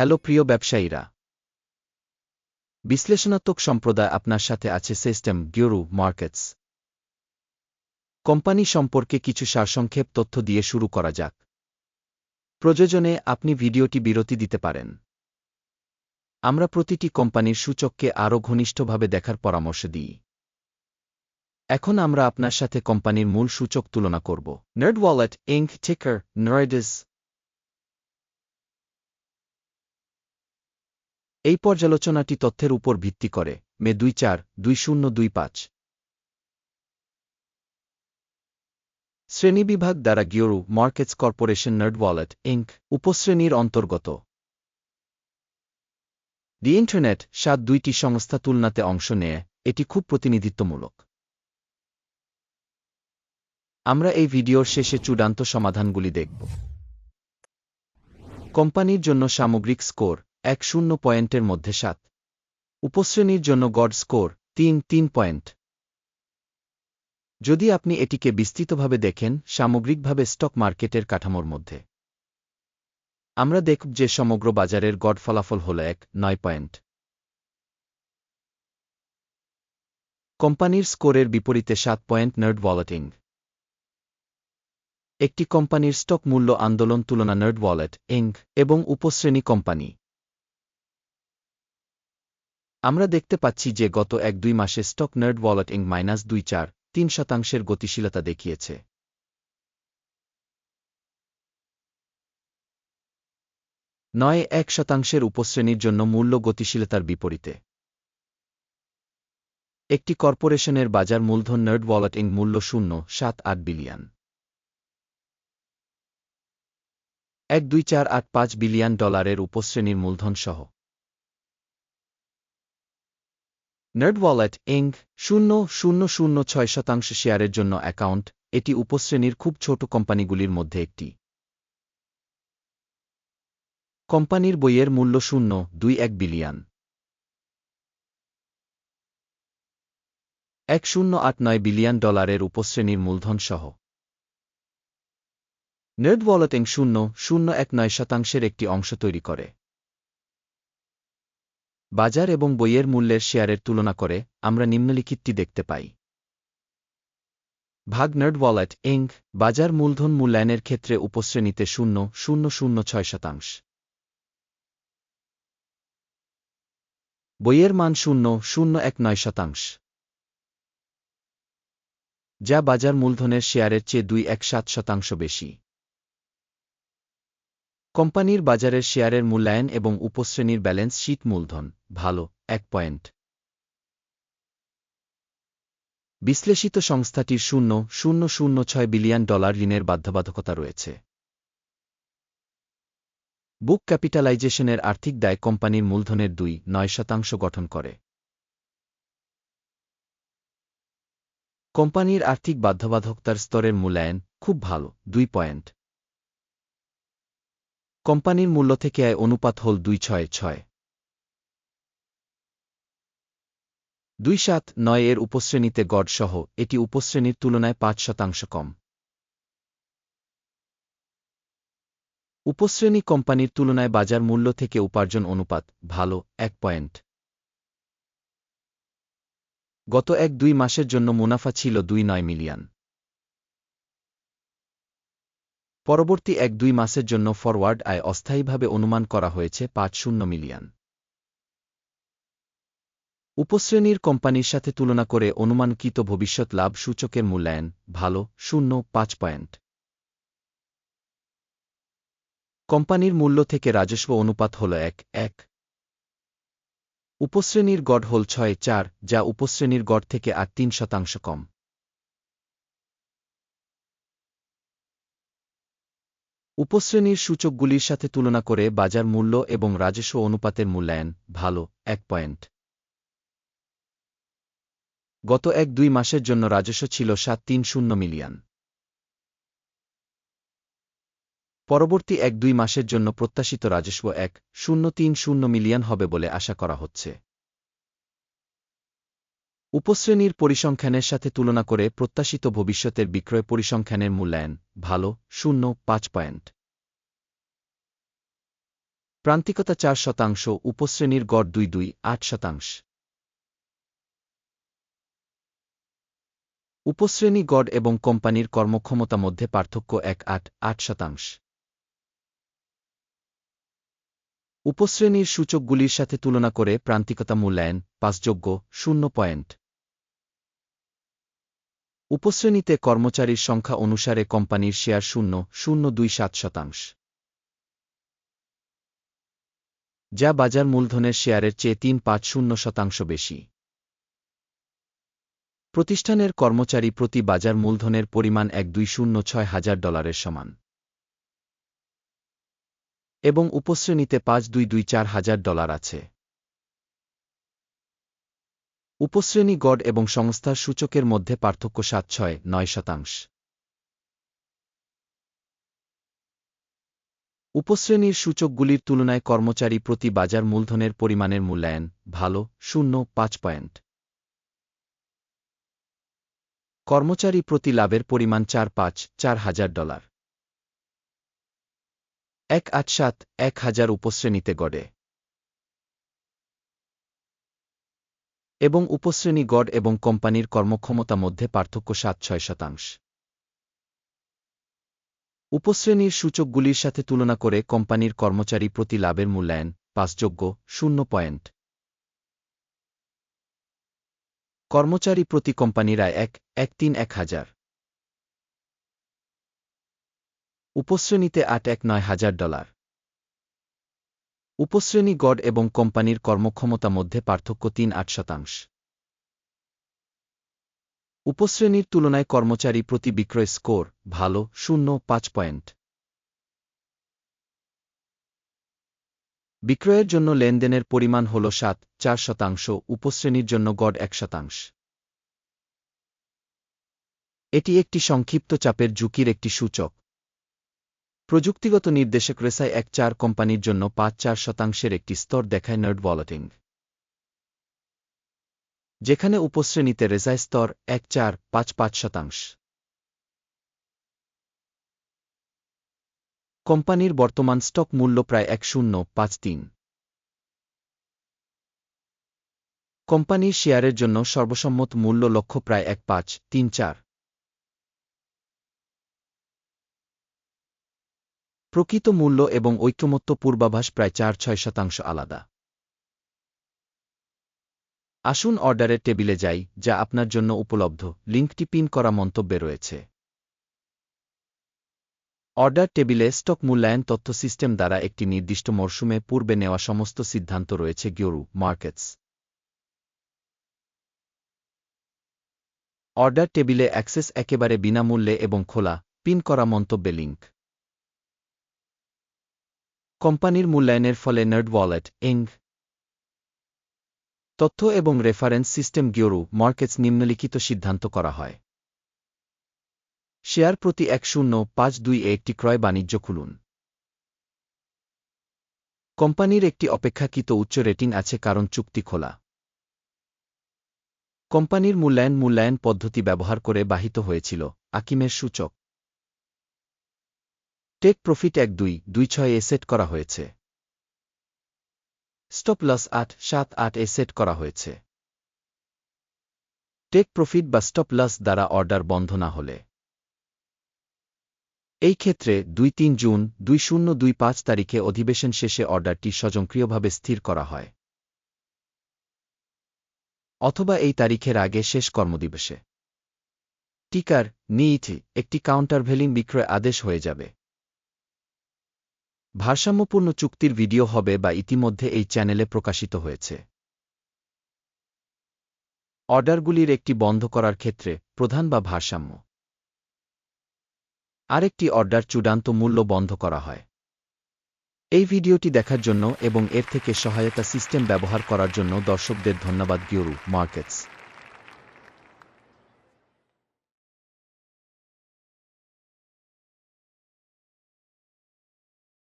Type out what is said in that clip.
Hello প্রিয় ব্যবসায়ীরা। বিশ্লেষণাত্মক সম্প্রদায় আপনার সাথে আছে সিস্টেম গিওরু মার্কেটস। কোম্পানি সম্পর্কে কিছু সারসংক্ষেপ তথ্য দিয়ে শুরু করা যাক। প্রয়োজনে আপনি ভিডিওটি বিরতি দিতে পারেন। আমরা প্রতিটি কোম্পানির সূচককে আরও ঘনিষ্ঠভাবে দেখার পরামর্শ দিই। এখন আমরা আপনার সাথে কোম্পানির মূল সূচক তুলনা করব। নার্ড ওয়ালেট ইঙ্ক টিকার নয়েডিস এই পর্যালোচনাটি তথ্যের উপর ভিত্তি করে। মে দুই চার, দুই শূন্য, দুই পাঁচ। শ্রেণীবিভাগ দ্বারা গিওরু markets corporation NerdWallet Inc উপশ্রেণীর অন্তর্গত। দি ইন্টারনেট সাত দুইটি সংস্থা তুলনাতে অংশ নেয়, এটি খুব প্রতিনিধিত্বমূলক। আমরা এই ভিডিওর শেষে চূড়ান্ত সমাধানগুলি দেখব। কোম্পানির জন্য সামগ্রিক স্কোর এক শূন্য পয়েন্টের মধ্যে সাত। উপশ্রেণীর জন্য গড স্কোর তিন তিন পয়েন্ট। যদি আপনি এটিকে বিস্তৃতভাবে দেখেন, সামগ্রিকভাবে স্টক মার্কেটের কাঠামোর মধ্যে। আমরা দেখব যে সমগ্র বাজারের গড় ফলাফল হল এক, নয় পয়েন্ট। কোম্পানির স্কোরের বিপরীতে সাত পয়েন্ট নার্ড ওয়ালেটিং। একটি কোম্পানির স্টক মূল্য আন্দোলন তুলনা নার্ড ওয়ালেট ইঙ্ক এবং উপশ্রেণী কোম্পানি। আমরা দেখতে পাচ্ছি যে গত এক দুই মাসে stock NerdWallet Inc minus দুই চার, তিন শতাংশের গতিশীলতা দেখিয়েছে। নয় এক শতাংশের উপশ্রেণীর জন্য মূল্য গতিশীলতার বিপরীতে। একটি কর্পোরেশনের বাজার মূলধন নার্ড ওয়ালেট ইং মূল্য শূন্য, সাত আট বিলিয়ন। এক দুই চার আট পাঁচ বিলিয়ন ডলারের উপশ্রেণীর মূলধন সহ নার্ড ওয়ালেট ইঙ্ক শূন্য শূন্য শূন্য ছয় শতাংশ শেয়ারের জন্য অ্যাকাউন্ট, এটি উপশ্রেণীর খুব ছোট কোম্পানিগুলির মধ্যে একটি। কোম্পানির বইয়ের মূল্য শূন্য, দুই এক বিলিয়ন। এক শূন্য আট নয় বিলিয়ন ডলারের উপশ্রেণীর মূলধন সহ। ওয়ালেটিং শূন্য শূন্য এক নয় শতাংশের একটি অংশ তৈরি করে। বাজার এবং বইয়ের মূল্যের শেয়ারের তুলনা করে আমরা নিম্নলিখিতটি দেখতে পাই। ভাগ নার্ড ওয়ালেট, ইঙ্ক, বাজার মূলধন মূল্যায়নের ক্ষেত্রে উপশ্রেণীতে শূন্য শূন্য শূন্য, ছয় শতাংশ। বইয়ের মান শূন্য শূন্য, এক, নয় শতাংশ। যা বাজার মূলধনের শেয়ারের চেয়ে দুই, এক, সাত শতাংশ বেশি। কোম্পানির বাজারের শেয়ারের মূল্যায়ন এবং উপশ্রেণীর ব্যালেন্স শীট মূলধন, ভালো, এক পয়েন্ট। বিশ্লেষিত সংস্থাটির শূন্য শূন্য শূন্য, ছয় বিলিয়ন ডলার ঋণের বাধ্যবাধকতা রয়েছে। বুক ক্যাপিটালাইজেশনের আর্থিক দায় কোম্পানির মূলধনের দুই, নয় শতাংশ গঠন করে। কোম্পানির আর্থিক বাধ্যবাধকতার স্তরের মূল্যায়ন, খুব ভালো, দুই পয়েন্ট। কোম্পানির মূল্য থেকে আয় অনুপাত হল দুই ছয় ছয়। দুই সাত নয় এর উপশ্রেণীতে গড় সহ এটি উপশ্রেণীর তুলনায় পাঁচ শতাংশ কম। উপশ্রেণী কোম্পানির তুলনায় বাজার মূল্য থেকে উপার্জন অনুপাত ভালো এক পয়েন্ট। গত এক দুই মাসের জন্য মুনাফা ছিল দুই নয় মিলিয়ন। পরবর্তী এক দুই মাসের জন্য ফরওয়ার্ড আয় অস্থায়ীভাবে অনুমান করা হয়েছে পাঁচ শূন্য মিলিয়ন। উপশ্রেণীর কোম্পানির সাথে তুলনা করে অনুমানকৃত ভবিষ্যৎ লাভ সূচকের মূল্যায়ন ভালো, শূন্য, পাঁচ পয়েন্ট। কোম্পানির মূল্য থেকে রাজস্ব অনুপাত হল এক এক। উপশ্রেণীর গড় হল ছয়, চার, যা উপশ্রেণীর গড় থেকে আর তিন শতাংশ কম। উপশ্রেণীর সূচকগুলির সাথে তুলনা করে বাজার মূল্য এবং রাজস্ব অনুপাতের মূল্যায়ন ভালো, এক পয়েন্ট। গত এক দুই মাসের জন্য রাজস্ব ছিল সাত তিন শূন্য মিলিয়ন। পরবর্তী এক দুই মাসের জন্য প্রত্যাশিত রাজস্ব এক শূন্য তিন শূন্য মিলিয়ন হবে বলে আশা করা হচ্ছে। উপশ্রেণীর পরিসংখ্যানের সাথে তুলনা করে প্রত্যাশিত ভবিষ্যতের বিক্রয় পরিসংখ্যানের মূল্যায়ন, ভালো, শূন্য, পাঁচ পয়েন্ট। প্রান্তিকতা চার শতাংশ, উপশ্রেণীর গড় দুই দুই, আট শতাংশ। উপশ্রেণী গড় এবং কোম্পানির কর্মক্ষমতা মধ্যে পার্থক্য এক, আট আট শতাংশ। উপশ্রেণীর সূচকগুলির সাথে তুলনা করে প্রান্তিকতা মূল্যায়ন পাসযোগ্য শূন্য পয়েন্ট। উপশ্রেণীতে কর্মচারীর সংখ্যা অনুসারে কোম্পানির শেয়ার শূন্য শূন্য দুই সাত শতাংশ। যা বাজার মূলধনের শেয়ারের চেয়ে তিন পাঁচ শূন্য শতাংশ বেশি। প্রতিষ্ঠানের কর্মচারী প্রতি বাজার মূলধনের পরিমাণ এক দুই শূন্য ছয় হাজার ডলারের সমান। এবং উপশ্রেণীতে পাঁচ দুই দুই চার হাজার ডলার আছে। উপশ্রেণী গড় এবং সংস্থার সূচকের মধ্যে পার্থক্য সাত ছয় নয় শতাংশ। উপশ্রেণীর সূচকগুলির তুলনায় কর্মচারী প্রতি বাজার মূলধনের পরিমাণের মূল্যায়ন ভালো, শূন্য, পাঁচ পয়েন্ট। কর্মচারী প্রতি লাভের পরিমাণ চার পাঁচ, চার হাজার ডলার। এক আট সাত, এক হাজার উপশ্রেণীতে গড়ে। এবং উপশ্রেণী গড় এবং কোম্পানির কর্মক্ষমতা মধ্যে পার্থক্য সাত ছয় শতাংশ। উপশ্রেণীর সূচকগুলির সাথে তুলনা করে কোম্পানির কর্মচারী প্রতি লাভের মূল্যায়ন পাসযোগ্য শূন্য পয়েন্ট। কর্মচারী প্রতি কোম্পানির এক এক তিন, এক হাজার। উপশ্রেণীতে আট, এক, নয় হাজার ডলার। উপশ্রেণী গড় এবং কোম্পানির কর্মক্ষমতা মধ্যে পার্থক্য তিন আট শতাংশ। উপশ্রেণীর তুলনায় কর্মচারী প্রতি বিক্রয় স্কোর ভালো, শূন্য, পাঁচ পয়েন্ট। বিক্রয়ের জন্য লেনদেনের পরিমাণ হল সাত, চার শতাংশ, উপশ্রেণীর জন্য গড় এক শতাংশ। এটি একটি সংক্ষিপ্ত চাপের ঝুঁকির একটি সূচক। প্রযুক্তিগত নির্দেশক রেসায় এক চার কোম্পানির জন্য পাঁচ চার শতাংশের একটি স্তর দেখায় নার্ড ভলাটিং যেখানে উপশ্রেণীতে রেজায় স্তর এক চার পাঁচ পাঁচ শতাংশ। কোম্পানির বর্তমান স্টক মূল্য প্রায় এক শূন্য পাঁচ তিন। কোম্পানির শেয়ারের জন্য সর্বসম্মত মূল্য লক্ষ্য প্রায় এক পাঁচ তিন চার। প্রকৃত মূল্য এবং ঐক্যমত্য পূর্বাভাস প্রায় চার ছয় শতাংশ আলাদা। আসুন অর্ডারের টেবিলে যাই, যা আপনার জন্য উপলব্ধ। লিঙ্কটি পিন করা মন্তব্যে রয়েছে। অর্ডার টেবিলে স্টক মূল্যায়ন তথ্য সিস্টেম দ্বারা একটি নির্দিষ্ট মরশুমে পূর্বে নেওয়া সমস্ত সিদ্ধান্ত রয়েছে গিওরু মার্কেটস। অর্ডার টেবিলে অ্যাক্সেস একেবারে বিনামূল্যে এবং খোলা, পিন করা মন্তব্যে লিঙ্ক। কোম্পানির মূল্যায়নের ফলে নার্ড ওয়ালেট এং তথ্য এবং রেফারেন্স সিস্টেম গিওরু মার্কেটস নিম্নলিখিত সিদ্ধান্ত করা হয়। শেয়ার প্রতি এক শূন্য পাঁচ দুই একটি ক্রয় বাণিজ্য খুলুন। কোম্পানির একটি অপেক্ষাকৃত উচ্চ রেটিং আছে কারণ চুক্তি খোলা। কোম্পানির মূল্যায়ন মূল্যায়ন পদ্ধতি ব্যবহার করে বাহিত হয়েছিল, আকিমের সূচক। টেক প্রফিট এক দুই দুই ছয় এ সেট করা হয়েছে। স্টপ লস আট, সাত আট এ সেট করা হয়েছে। টেক প্রফিট বা স্টপ লস দ্বারা অর্ডার বন্ধ না হলে। এই ক্ষেত্রে দুই তিন জুন, দুই শূন্য, দুই পাঁচ তারিখে অধিবেশন শেষে অর্ডারটি স্বয়ংক্রিয়ভাবে স্থির করা হয়। অথবা এই তারিখের আগে শেষ কর্মদিবসে। টিকার, নিইথ, একটি কাউন্টারভেলিং বিক্রয় আদেশ হয়ে যাবে। ভারসাম্যপূর্ণ চুক্তির ভিডিও হবে বা ইতিমধ্যে এই চ্যানেলে প্রকাশিত হয়েছে। অর্ডারগুলির একটি বন্ধ করার ক্ষেত্রে প্রধান বা ভারসাম্য। আরেকটি অর্ডার চূড়ান্ত মূল্য বন্ধ করা হয়। এই ভিডিওটি দেখার জন্য এবং এর থেকে সহায়তা সিস্টেম ব্যবহার করার জন্য দর্শকদের ধন্যবাদ, গিওরু মার্কেটস।